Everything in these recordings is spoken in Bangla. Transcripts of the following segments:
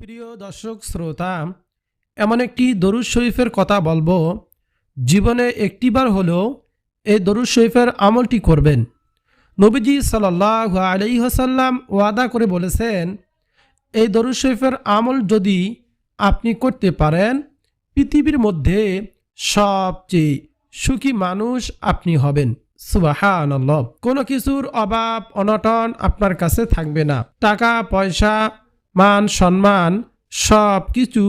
প্রিয় দর্শক, শ্রোতা, এমন একটি দরুদ শরীফের কথা বলব। জীবনে একটিবার হলেও এই দরুদ শরীফের আমলটি করবেন। নবীজি সাল্লাহ আলাইহাসাল্লাম ওয়াদা করে বলেছেন, এই দরুদ শরীফের আমল যদি আপনি করতে পারেন, পৃথিবীর মধ্যে সবচেয়ে সুখী মানুষ আপনি হবেন। সুবাহান কোনো কিছুর অভাব, অনটন আপনার কাছে থাকবে না। টাকা, পয়সা মান, সম্মান, সব কিছু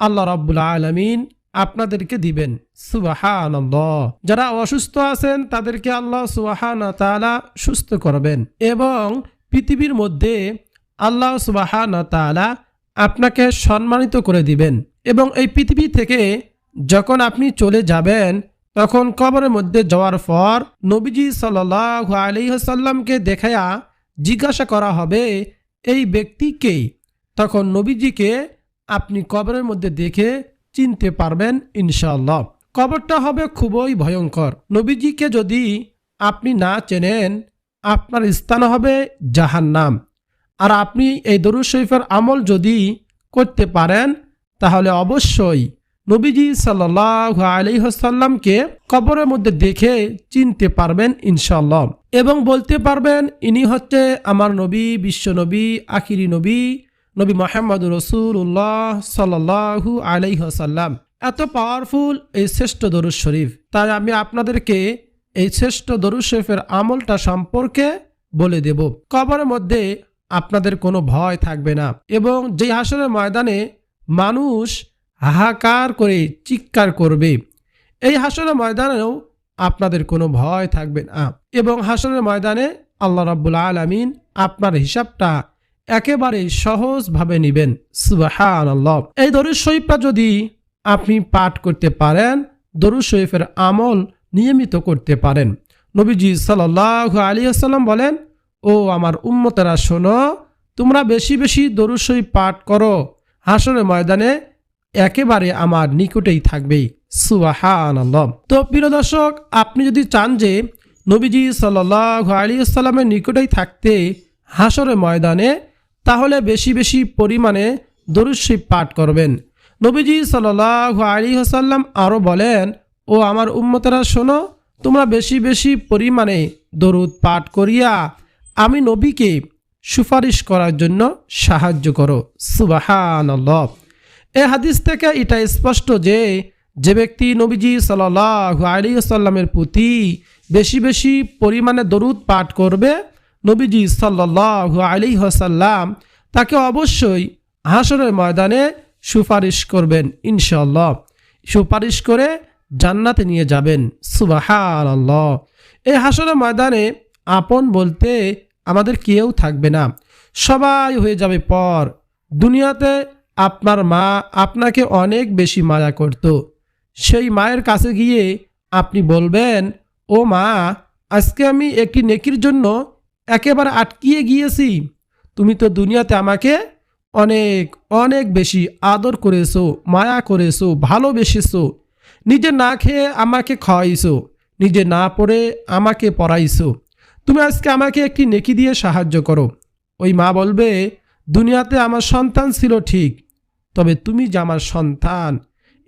আল্লাহ রব্বুল আলমিন আপনাদেরকে দিবেন। সুবাহান যারা অসুস্থ আছেন, তাদেরকে আল্লাহ সুবাহান তালা সুস্থ করবেন এবং পৃথিবীর মধ্যে আল্লাহ সুবাহান তালা আপনাকে সম্মানিত করে দিবেন এবং এই পৃথিবী থেকে যখন আপনি চলে যাবেন, তখন কবরের মধ্যে যাওয়ার পর নবীজি সাল্লাহ আলিহাসাল্লামকে দেখায়া জিজ্ঞাসা করা হবে, এই ব্যক্তিকে তখন নবীজিকে আপনি কবরের মধ্যে দেখে চিনতে পারবেন ইনশাল্লাহ কবরটা হবে খুবই ভয়ঙ্কর। নবীজিকে যদি আপনি না চেনেন, আপনার স্থান হবে জাহান্নাম। আর আপনি এই দরুদ শরীফের আমল যদি করতে পারেন, তাহলে অবশ্যই নবীজি সাল্লাহ আলিহাসাল্লামকে কবরের মধ্যে দেখে চিনতে পারবেন ইনশাল্লাহ এবং বলতে পারবেন, ইনি হচ্ছে আমার নবী, বিশ্ব নবী, আখিরি নবী নবী মোহাম্মদ রসুল্লাহ সাল্লাহু আলাইহাসাল্লাম এত পাওয়ারফুল এই শ্রেষ্ঠ দরুদ শরীফ। তাই আমি আপনাদেরকে এই শ্রেষ্ঠ দরুদ শরীফের আমলটা সম্পর্কে বলে দেব। কবরের মধ্যে আপনাদের কোনো ভয় থাকবে না এবং যে হাসনের ময়দানে মানুষ হাহাকার করে, চিৎকার করবে, এই হাসনের ময়দানেও আপনাদের কোনো ভয় থাকবে না এবং হাসনের ময়দানে আল্লাহ রাব্বুল আলমিন আপনার হিসাবটা একেবারে সহজভাবে নেবেন। সুবাহান এই দরুদ শরীফটা যদি আপনি পাঠ করতে পারেন, দরুদ শরীফের আমল নিয়মিত করতে পারেন। নবীজি সাল্লাহ আলী আসাল্লাম বলেন, ও আমার উম্মতেরা, শোনো, তোমরা বেশি বেশি দরুদ শরীফ পাঠ করো। হাসনের ময়দানে একেবারে আমার নিকটেই থাকবে। সুবাহান তো প্রিয় দর্শক, আপনি যদি চান যে নবীজি সাল্লাহ আলী আসসালামের নিকটেই থাকতে, হাসরের ময়দানে তাহলে বেশি বেশি পরিমাণে দরুদ পাঠ করবেন। নবীজি সাল্লাহ আলী হাসাল্লাম আরও বলেন, ও আমার উম্মতেরা, শোনো, তোমরা বেশি বেশি পরিমাণে দরুদ পাঠ করিয়া আমি নবীকে সুপারিশ করার জন্য সাহায্য করো। সুবাহান এ হাদিস থেকে এটা স্পষ্ট যে যে ব্যক্তি নবীজি সাল্লাহ আলী সাল্লামের প্রতি বেশি বেশি পরিমাণে দরুদ পাঠ করবে নবীজি সাল্লাহ আলী হাসাল্লাম তাকে অবশ্যই হাসরের ময়দানে সুপারিশ করবেন ইনশাল্লাহ সুপারিশ করে জান্নাতে নিয়ে যাবেন সুবাহান আল্লাহ এই হাসরের ময়দানে আপন বলতে আমাদের কেউ থাকবে না। সবাই হয়ে যাবে পর। দুনিয়াতে আপনার মা আপনাকে অনেক বেশি মায়া করত। সেই মায়ের কাছে গিয়ে আপনি বলবেন, ও মা, আজকে আমি একটি নেকির জন্য একেবারে আটকিয়ে গিয়েছি। তুমি তো দুনিয়াতে আমাকে অনেক অনেক বেশি আদর করেছ, মায়া করেছ, ভালোবেসেছো। নিজে না খেয়ে আমাকে খাওয়াইছো, নিজে না পড়ে আমাকে পড়াইছো। তুমি আজকে আমাকে একটি নেকি দিয়ে সাহায্য করো। ওই মা বলবে, দুনিয়াতে আমার সন্তান ছিল ঠিক, তবে তুমি যে আমার সন্তান,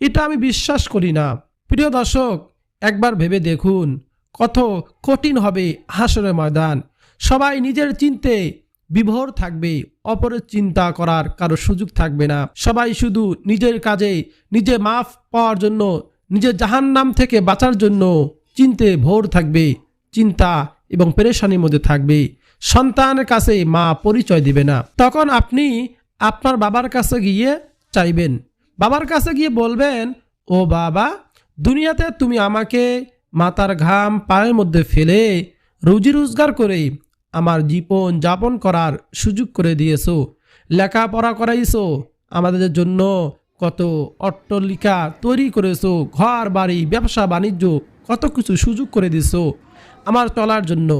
এটা আমি বিশ্বাস করি না। প্রিয় দর্শক, একবার ভেবে দেখুন, কত কঠিন হবে হাসরের ময়দান। সবাই নিজের চিনতে বিভোর থাকবে, অপরের চিন্তা করার কারও সুযোগ থাকবে না। সবাই শুধু নিজের কাজে নিজে মাফ পাওয়ার জন্য নিজের জাহান নাম থেকে বাঁচার জন্য চিনতে ভোর থাকবে, চিন্তা এবং পেরেশানির মধ্যে থাকবে। সন্তানের কাছে মা পরিচয় দিবে না। তখন আপনি আপনার বাবার কাছে গিয়ে চাইবেন। বাবার কাছে গিয়ে বলবেন, ও বাবা, দুনিয়াতে তুমি আমাকে মাতার ঘাম পায়ের মধ্যে ফেলে রুজি রোজগার করে আমার জীবন যাপন করার সুযোগ করে দিয়েছ। লেখাপড়া করাইছো। আমাদের জন্য কত অট্টলিকা তৈরি করেছ। ঘর, বাড়ি, ব্যবসা, বাণিজ্য, কত কিছু সুযোগ করে দিছো আমার চলার জন্য।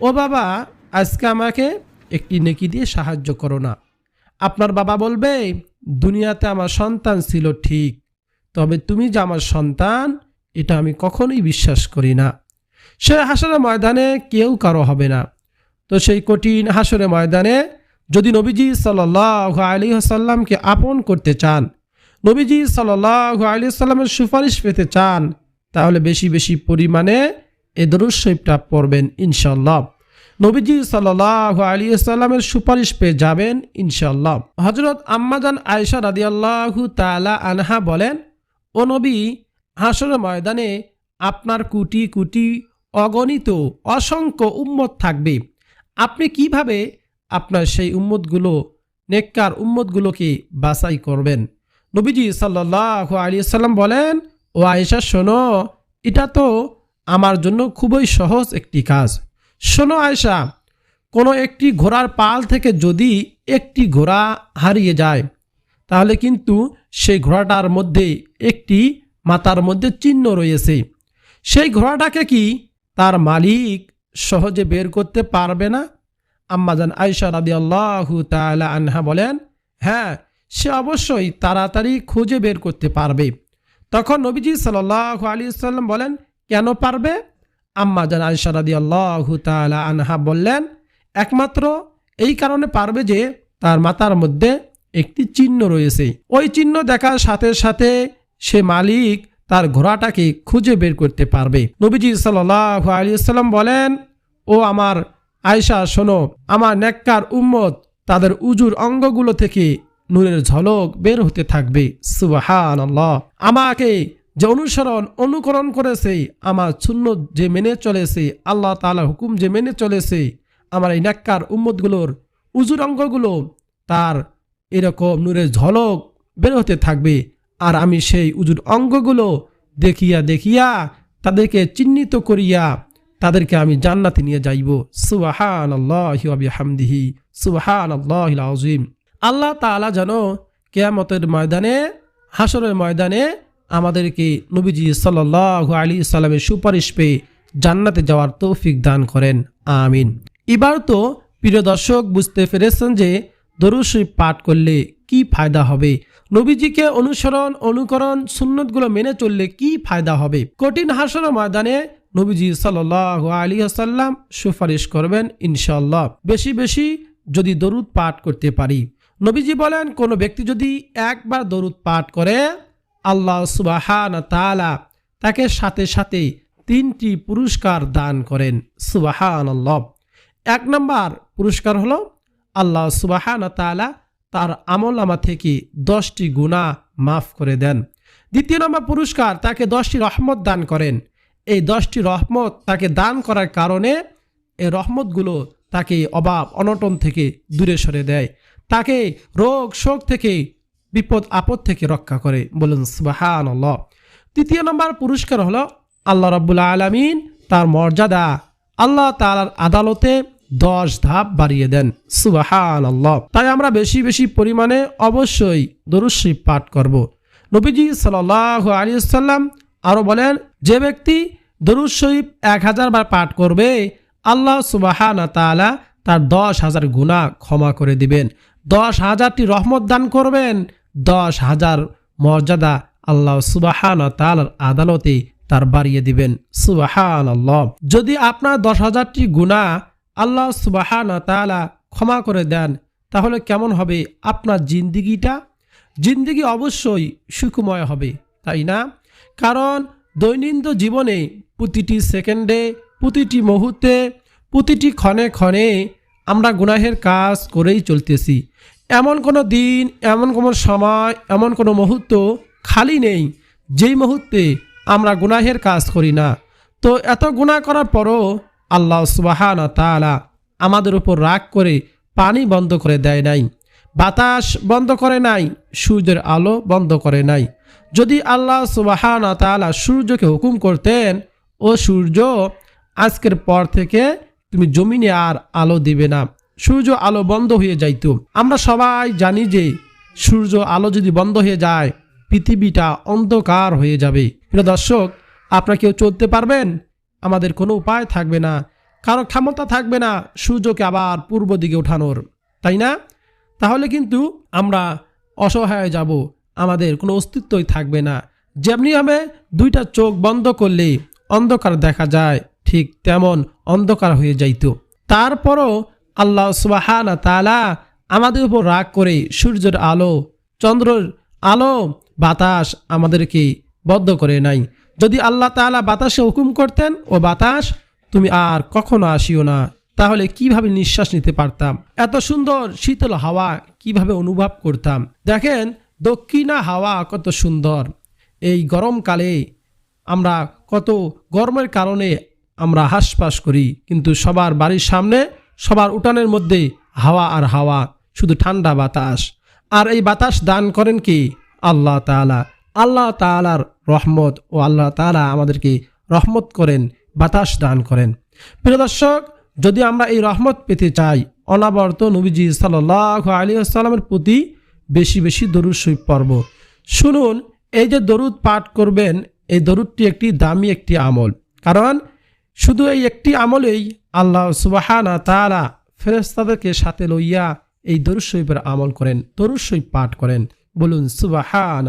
ও বাবা, আজকে আমাকে একটি নেকি দিয়ে সাহায্য করো না। আপনার বাবা বলবে, দুনিয়াতে আমার সন্তান ছিল ঠিক, তবে তুমি যে আমার সন্তান, এটা আমি কখনোই বিশ্বাস করি না। সে হাসরের ময়দানে কেউ কারও হবে না। তো সেই কঠিন হাসরের ময়দানে যদি নবীজি সাল্লাহ আলী আসাল্লামকে আপন করতে চান, নবীজি সাল্লাহ আলী সাল্লামের সুপারিশ পেতে চান, তাহলে বেশি বেশি পরিমাণে এ দরুদ পড়বেন ইনশাল্লাহ নবীজি সাল্লাহ আলী সাল্লামের সুপারিশ পেয়ে যাবেন ইনশাল্লাহ হজরত আম্মাজান আয়সা রাদিয়াল্লাহু তালা আনহা বলেন, ও নবী হাসর ময়দানে আপনার কুটি কুটি অগণিত, অসংখ্য উম্মত থাকবে। আপনি কীভাবে আপনার সেই উম্মতগুলো, নেককার উম্মতগুলোকে বাছাই করবেন? নবীজি সাল্লাহ আলী সাল্লাম বলেন, ও আয়েশা, শোনো, এটা তো আমার জন্য খুবই সহজ একটি কাজ। শোনো আয়েশা, কোনো একটি ঘোড়ার পাল থেকে যদি একটি ঘোড়া হারিয়ে যায়, তাহলে কিন্তু সেই ঘোড়াটার মধ্যে একটি মাথার মধ্যে চিহ্ন রয়েছে। সেই ঘোড়াটাকে কি তার মালিক সহজে বের করতে পারবে না। আম্মাজান আয়সা রাদি আল্লাহু তালা আনহা বলেন হ্যাঁ সে অবশ্যই তাড়াতাড়ি খুঁজে বের করতে পারবে। তখন নবীজি সাল্লাহ আলী সাল্লাম বলেন, কেন পারবে? আম্মাজান আয়সা রাদি আল্লাহু তালা আনহা বললেন, একমাত্র এই কারণে পারবে যে তার মাতার মধ্যে একটি চিহ্ন রয়েছে। ওই চিহ্ন দেখার সাথে সাথে সে মালিক তার ঘোড়াটাকে খুঁজে বের করতে পারবে। নবীজি সাল্লাহ আলী সাল্লাম বলেন, ও আমার আয়সা শোনো, আমার নেককার উম্মত, তাদের উজুর অঙ্গগুলো থেকে নূরের ঝলক বের হতে থাকবে। সুবাহান আমাকে যে অনুসরণ, অনুকরণ করেছে, আমার শূন্য যে মেনে চলেছে, আল্লাহ তালা হুকুম যে মেনে চলেছে, আমার এই নেককার উম্মতগুলোর উজুর অঙ্গগুলো তার এরকম নূরের ঝলক বের হতে থাকবে। আর আমি সেই উজুর অঙ্গগুলো দেখিয়া দেখিয়া তাদেরকে চিহ্নিত করিয়া তাদেরকে আমি জান্নাতে নিয়ে যাইব। সুবাহান আল্লাহ হামদিহি সুবাহান আল্লাহ আজিম আল্লাহ তালা যেন কেয়ামতের ময়দানে হাসরের ময়দানে আমাদেরকে নবীজি সাল্লাহ আলী সাল্লামের সুপারিশ পেয়ে জান্নাতে যাওয়ার তৌফিক দান করেন। আমিন। এবার তো প্রিয় দর্শক, বুঝতে পেরেছেন যে দরুশরীফ পাঠ করলে কি ফায়দা হবে? নবীজিকে অনুসরণ, অনুকরণ, সুন্নতগুলো মেনে চললে কি ফায়দা হবে? কঠিন হাসর ময়দানে নবীজি সাল্লাহ আলী আসাল্লাম সুপারিশ করবেন ইনশাল্লাহ বেশি বেশি যদি দরুদ পাঠ করতে পারি। নবীজি বলেন, কোনো ব্যক্তি যদি একবার দরুদ পাঠ করে, আল্লাহ সুবাহান তালা তাকে সাথে সাথে তিনটি পুরস্কার দান করেন। সুবাহান এক নম্বর পুরস্কার হলো আল্লাহ সুবাহান তালা তার আমল আমা থেকে দশটি গুণা মাফ করে দেন। দ্বিতীয় নম্বর পুরস্কার তাকে দশটি রহমত দান করেন। এই দশটি রহমত তাকে দান করার কারণে এই রহমতগুলো তাকে অভাব, অনটন থেকে দূরে সরে দেয়। তাকে রোগ, শোক থেকে, বিপদ, আপদ থেকে রক্ষা করে। বলুন সুবাহান তৃতীয় নম্বর পুরস্কার হলো আল্লাহ রব্বুল আলমিন তার মর্যাদা। আল্লাহ তালার আদালতে দশ ধাপ বাড়িয়ে দেন। সুবাহান আল্লাহ তাই আমরা বেশি বেশি পরিমাণে অবশ্যই দরুশ্রী পাঠ করব। নবীজি সাল আলী সাল্লাম আরও বলেন, যে ব্যক্তি দরুদ শরীফ এক হাজার বার পাঠ করবে, আল্লাহ সুবাহান তালা তার দশ হাজার গুণা ক্ষমা করে দিবেন। দশ হাজারটি রহমত দান করবেন, দশ হাজার মর্যাদা আল্লাহ সুবাহান তালার আদালতে তার বাড়িয়ে দিবেন। সুবাহান আল্লাহ যদি আপনার দশ হাজারটি গুণা আল্লাহ সুবাহান তালা ক্ষমা করে দেন, তাহলে কেমন হবে আপনার জিন্দিগিটা? জিন্দিগি অবশ্যই সুখময় হবে, তাই না? কারণ দৈনন্দিন জীবনে প্রতিটি সেকেন্ডে, প্রতিটি মুহূর্তে, প্রতিটি ক্ষণে ক্ষণে আমরা গুনাহের কাজ করেই চলতেছি। এমন কোনো দিন, এমন কোনো সময়, এমন কোনো মুহূর্ত খালি নেই, যেই মুহূর্তে আমরা গুনাহের কাজ করি না। তো এত গুণা করার পরও আল্লাহ সুবাহান তালা আমাদের উপর রাগ করে, পানি বন্ধ করে দেয় নাই, বাতাস বন্ধ করে নাই, সূর্যের আলো বন্ধ করে নাই। যদি আল্লাহ সুবাহান তালা সূর্যকে হুকুম করতেন, ও সূর্য, আজকের পর থেকে তুমি জমিনে আর আলো দিবে না, সূর্য আলো বন্ধ হয়ে যাইত। আমরা সবাই জানি যে সূর্য আলো যদি বন্ধ হয়ে যায়, পৃথিবীটা অন্ধকার হয়ে যাবে। প্রিয় দর্শক, আপনারা কেউ চলতে পারবেন? আমাদের কোনো উপায় থাকবে না, কারও ক্ষমতা থাকবে না সূর্যকে আবার পূর্ব দিকে ওঠানোর, তাই না? তাহলে কিন্তু আমরা অসহায় যাব, আমাদের কোনো অস্তিত্বই থাকবে না। যেমনিভাবে দুইটা চোখ বন্ধ করলে অন্ধকার দেখা যায়, ঠিক তেমন অন্ধকার হয়ে যাইত। তারপরও আল্লাহ সুবাহানা তালা আমাদের উপর রাগ করে সূর্যের আলো, চন্দ্রর আলো বাতাস আমাদেরকে বদ্ধ করে নাই। যদি আল্লাহ তাআলা বাতাসে হুকুম করতেন, ও বাতাস, তুমি আর কখনো আসিও না। তাহলে কীভাবে নিঃশ্বাস নিতে পারতাম? এত সুন্দর শীতল হাওয়া কীভাবে অনুভব করতাম? দেখেন, দক্ষিণা হাওয়া কত সুন্দর। এই গরমকালে আমরা কত গরমের কারণে আমরা হাসপাস করি, কিন্তু সবার বাড়ির সামনে, সবার উঠানের মধ্যে হাওয়া আর হাওয়া, শুধু ঠান্ডা বাতাস। আর এই বাতাস দান করেন কি? আল্লাহ তাআলা। আল্লাহ তাআলার রহমত ও আল্লাহ তালা আমাদেরকে রহমত করেন, বাতাস দান করেন। প্রিয় দর্শক, যদি আমরা এই রহমত পেতে চাই, অনাবর্ত নবীজি সাল্লাহ আলী আসসালামের প্রতি বেশি বেশি দরুদ শরীফ পর্ব শুনুন, এই যে দরুদ পাঠ করবেন, এই দরুদটি একটি দামি একটি আমল। কারণ শুধু এই একটি আমলেই আল্লাহ সুবাহানা তালা ফেরেস্তাদেরকে সাথে লইয়া এই দরুদ শরীফের আমল করেন, দরুদ শরীফ পাঠ করেন। বলুন সুবাহান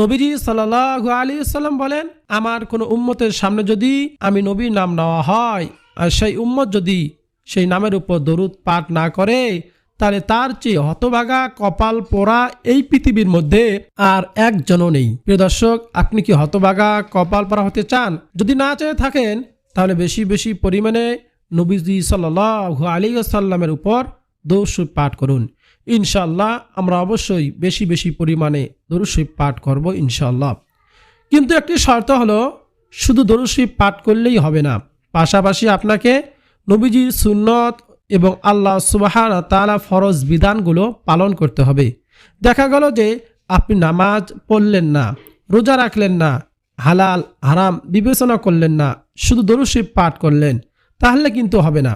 নবীজি সাল্লাহ আলী সাল্লাম বলেন, আমার কোনো উম্মতের সামনে যদি আমি নবীর নাম নেওয়া হয়, আর সেই উম্মত যদি সেই নামের উপর দরুদ পাঠ না করে, তাহলে তার চেয়ে হতভাগা কপাল পোড়া এই পৃথিবীর মধ্যে আর একজনও নেই। প্রিয় দর্শক, আপনি কি হতভাগা কপাল পোড়া হতে চান? যদি না চেয়ে থাকেন, তাহলে বেশি বেশি পরিমাণে নবীজি সাল্লাহ আলী সাল্লামের উপর দৌসুর পাঠ করুন। ইনশাল্লাহ আমরা অবশ্যই বেশি বেশি পরিমাণে দরুশরীফ পাঠ করব ইনশাল্লাহ কিন্তু একটি শর্ত হলো, শুধু দরুশরীফ পাঠ করলেই হবে না। পাশাপাশি আপনাকে নবীজির সুন্নত এবং আল্লাহ সুবাহান তালা ফরজ বিধানগুলো পালন করতে হবে। দেখা গেল যে আপনি নামাজ পড়লেন না, রোজা রাখলেন না, হালাল, হারাম বিবেচনা করলেন না, শুধু দরুশরীফ পাঠ করলেন, তাহলে কিন্তু হবে না।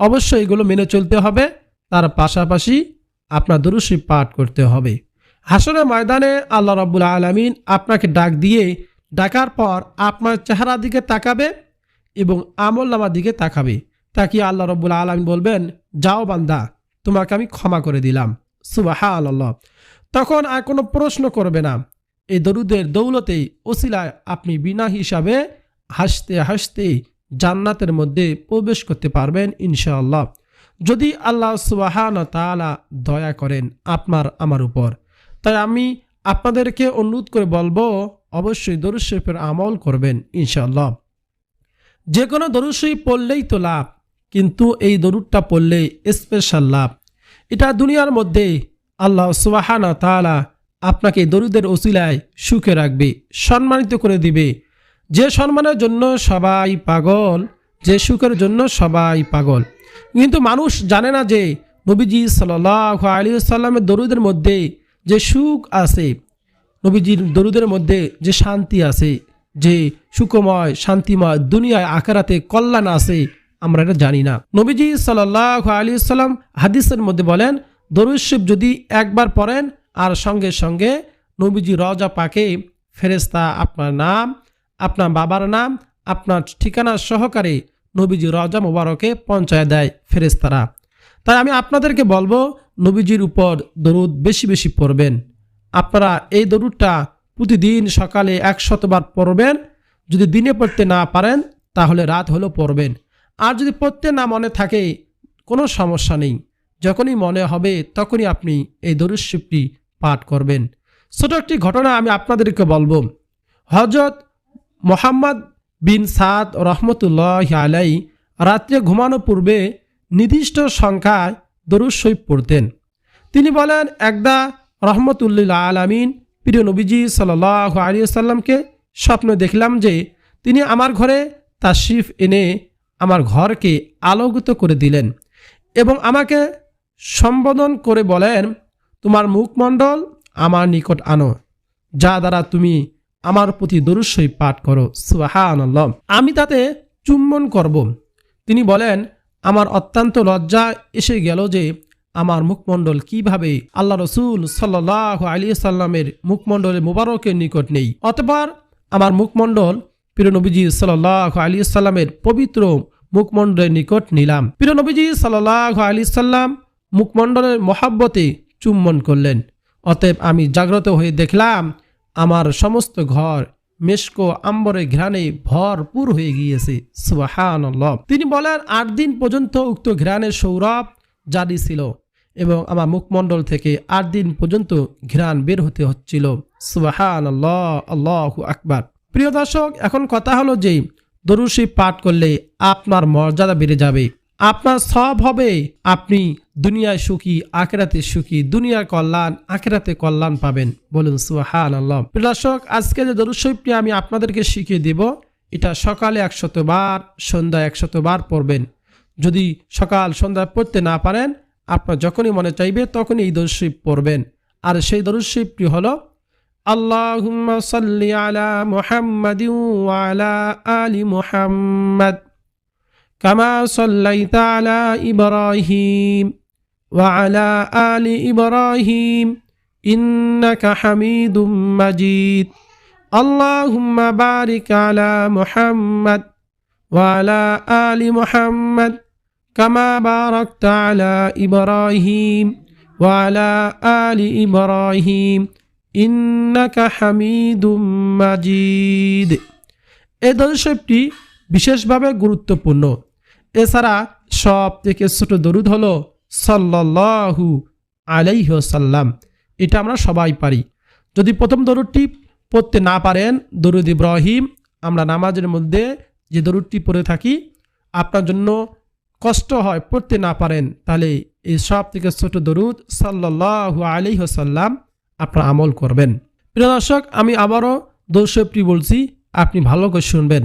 অবশ্যই এগুলো মেনে চলতে হবে। তার পাশাপাশি আপনার দরুশরীফ পাঠ করতে হবে। হাসনের ময়দানে আল্লাহ রাবুল আলমিন আপনাকে ডাক দিয়ে ডাকার পর আপনার চেহারা দিকে তাকাবে এবং আমল নামার দিকে তাকাবে। তাকিয়ে আল্লাহ রব্বুল আলমী বলবেন, যাও বান্দা, তোমাকে আমি ক্ষমা করে দিলাম। সুবাহা আল্লাহ তখন আর কোনো প্রশ্ন করবে না। এই দরুদের দৌলতেই, ওসিলায় আপনি বিনা হিসাবে হাসতে হাসতে জান্নাতের মধ্যে প্রবেশ করতে পারবেন ইনশাআল্লাহ। যদি আল্লাহ সুবাহান তালা দয়া করেন আপনার, আমার উপর, তাই আমি আপনাদেরকে অনুরোধ করে বলব, অবশ্যই দরুদ শরীফের আমল করবেন, ইনশাআল্লাহ। যে কোনো দরুদ পড়লেই তো লাভ, কিন্তু এই দরুদটা পড়লে স্পেশাল লাভ। এটা দুনিয়ার মধ্যে আল্লাহ সুবাহানা তালা আপনাকে দরুদের ওসিলায় সুখে রাখবে, সম্মানিত করে দিবে। যে সম্মানের জন্য সবাই পাগল যে সুখের জন্য সবাই পাগল। কিন্তু মানুষ জানে না যে নবীজি সাল্লাহ আলী সাল্লামের দরুদের মধ্যে যে সুখ আছে, নবীজির দরুদের মধ্যে যে শান্তি আছে, যে সুখময়, শান্তিময় দুনিয়ায় আকারাতে কল্যাণ আছে, আমরা এটা জানি না। নবীজি সাল্লাহ আলী সাল্লাম হাদিসের মধ্যে বলেন, দরুদ যদি একবার পড়েন, আর সঙ্গে সঙ্গে নবীজি রজা পাকে ফেরেস্তা আপনার নাম, আপনার বাবার নাম, আপনার ঠিকানা সহকারে নবীজি রজা মোবারকে পঞ্চায়েত দেয় ফেরেস্তারা তাই আমি আপনাদেরকে বলব, নবীজির উপর দরুদ বেশি বেশি পড়বেন। আপনারা এই দরুদটা প্রতিদিন সকালে একশতবার পড়বেন। যদি দিনে পড়তে না পারেন, তাহলে রাত হলেও পড়বেন। আর যদি পড়তে না মনে থাকে, কোনো সমস্যা নেই। যখনই মনে হবে, তখনই আপনি এই দরুশিপটি পাঠ করবেন। ছোট একটি ঘটনা আমি আপনাদেরকে বলব। হজরত মোহাম্মদ বিন সাদ রহমতুল্লাহ আলাই রাত্রে ঘুমানো পূর্বে নির্দিষ্ট সংখ্যায় দরুদ পড়তেন। তিনি বলেন, একদা রহমতুল্লিল আলামিন। প্রিয় নবীজি সাল্লাহ আলিয়াল্লামকে স্বপ্ন দেখলাম যে তিনি আমার ঘরে তাশরিফ এনে আমার ঘরকে আলোকিত করে দিলেন এবং আমাকে সম্বোধন করে বলেন, তোমার মুখমণ্ডল আমার নিকট আনো, যা দ্বারা তুমি আমার প্রতি দরুস্বই পাঠ করো সুহান আমি তাতে চুম্বন করব। তিনি বলেন, আমার অত্যন্ত লজ্জা এসে গেল যে আমার মুখমণ্ডল কীভাবে আল্লাহ রসুল সাল্লাহ আলী সাল্লামের মুখমণ্ডলে মুবারকের নিকট নেই। অতবার আমার মুখমণ্ডল প্রিয় নবীজি সাল্লাহ আলী সাল্লামের পবিত্র মুখমণ্ডলের নিকট নিলাম। প্রিয় নবীজি সাল্লাহ আলী সাল্লাম মুখমণ্ডলের মহাব্বতে চুম্বন করলেন। অতএব আমি জাগ্রত হয়ে দেখলাম আমার সমস্ত ঘর, মেশকো আম্বরে ঘ্রাণে ভরপুর হয়ে গিয়েছে। সুবাহান তিনি বলেন, আট দিন পর্যন্ত উক্ত ঘ্রাণের সৌরভ জারি ছিল এবং আমার মুখমণ্ডল থেকে আট দিন পর্যন্ত ঘ্রাণ বের হতে হচ্ছিল। আল্লাহ আল্লাহ আকবার। প্রিয় দর্শক, এখন কথা হলো যে দরুশি পাঠ করলে আপনার মর্যাদা বেড়ে যাবে। আপনার সব হবে, আপনি দুনিয়ায় সুখী, আখেরাতে সুখী দুনিয়ার কল্যাণ, আখেরাতে কল্যাণ পাবেন। বলুন সুহান আল্লাহ প্রিয় দর্শক, আজকে যে দরুশরীফটি আমি আপনাদেরকে শিখিয়ে দিব, এটা সকালে একশত বার, সন্ধ্যায় একশত বার পড়বেন। যদি সকাল, সন্ধ্যায় পড়তে না পারেন, আপনার যখনই মনে চাইবে, তখনই এই দরুশরীফ পড়বেন। আর সেই দরুশরীফটি হলো, আল্লাহুম্মা আলা মুহাম্মাদিন ওয়া আলা আলি মুহাম্মাদ কামা সাল্লাইতা আলা ইব্রাহিম। আলি ইব্রাহিম ইন্নাকা হামিদুম মাজিদ আল্লাহুম্মা বারিক আলা মুহাম্মাদ ওয়া আলা আলি মুহাম্মাদ কামা বারাকতা আলা ইব্রাহিম ওয়া আলা আলি ইব্রাহিম ইন্নাকা হামিদুম এই দর্শকটি বিশেষভাবে গুরুত্বপূর্ণ। এছাড়া সব থেকে ছোট দরুদ হলো সাল্লাল্লাহু আলাইহসাল্লাম এটা আমরা সবাই পারি। যদি প্রথম দরুদটি পড়তে না পারেন, দরুদ ইব্রাহিম, আমরা নামাজের মধ্যে যে দরুদটি পড়ে থাকি, আপনার জন্য কষ্ট হয় পড়তে না পারেন, তাহলে এই সব থেকে ছোট দরুদ সাল্লাল্লাহু আলাইহসাল্লাম আপনার আমল করবেন। প্রিয় দর্শক, আমি আবারও দর্শকটি বলছি, আপনি ভালো করে শুনবেন।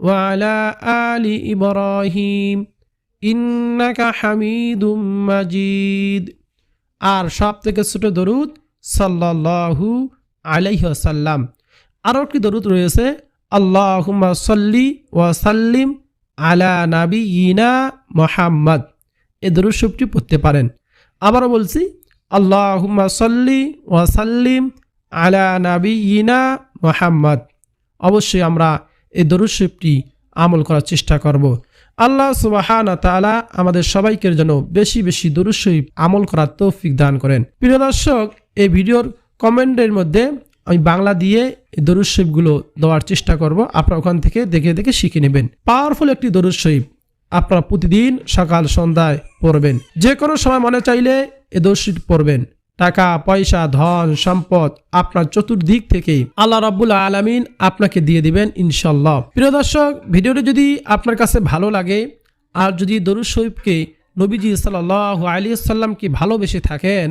وعلى آل إبراهيم إنك حميد مجيد আর সব থেকে ছোট দরুদ সাল্লাল্লাহু আলাইহি ওয়াসাল্লাম আরও একটি দরুদ রয়েছে আল্লাহুম্মা সাল্লি ওয়া সাল্লিম আলা নাবিয়িনা মুহাম্মদ এই দরুদ সবটি পড়তে পারেন আবারও বলছি আল্লাহুম্মা সাল্লি ওয়াসাল্লিম আলা নাবিয়িনা মোহাম্মদ অবশ্যই আমরা এই দরুশিপটি আমল করার চেষ্টা করব। আল্লাহ সুবাহানা তালা আমাদের সবাইকে যেন বেশি বেশি দরুশরীফ আমল করার তৌফিক দান করেন। প্রিয় দর্শক, এই ভিডিওর কমেন্টের মধ্যে আমি বাংলা দিয়ে এই দরুশরীফগুলো দেওয়ার চেষ্টা করব। আপনারা ওখান থেকে দেখে দেখে শিখে নেবেন। পাওয়ারফুল একটি দরুশরীফ আপনারা প্রতিদিন সকাল সন্ধ্যায় পড়বেন। যে কোনো সময় মনে চাইলে এ দর্শিত পড়বেন। টাকা, পয়সা, ধন, সম্পদ আপনার চতুর্দিক থেকে আল্লাহ রাব্বুল আলমিন আপনাকে দিয়ে দিবেন ইনশাল্লাহ প্রিয় দর্শক, ভিডিওটি যদি আপনার কাছে ভালো লাগে, আর যদি দরুদ শরীফকে নবীজি সাল্লাহ আলী সাল্লামকে ভালোবেসে থাকেন,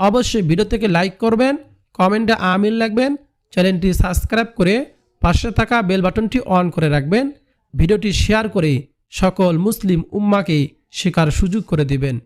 অবশ্যই ভিডিও থেকে লাইক করবেন, কমেন্টে আমিল রাখবেন চ্যানেলটি সাবস্ক্রাইব করে পাশে থাকা বেল বাটনটি অন করে রাখবেন, ভিডিওটি শেয়ার করে সকল মুসলিম উম্মাকে শেখার সুযোগ করে দিবেন।